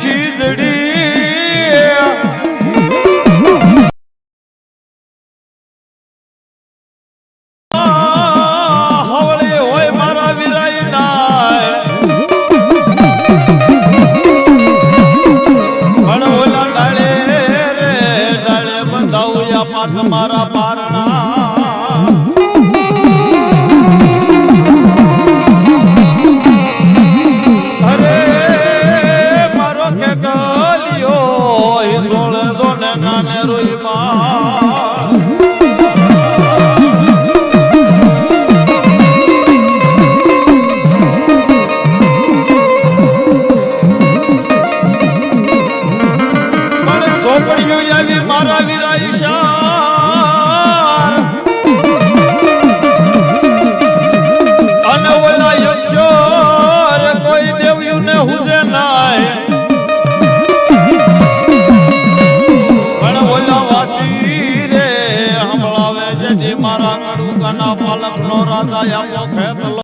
ચીજડી હવળી હોય મારા વિરાય નાય. ડાળે રે ડાળે બંધાવું પાથ મારા પારણા રોઈમાં પણ સોપડીઓ આવી મારા વીરા કડુકાના પાલક નો રાજા આપો ખેતલો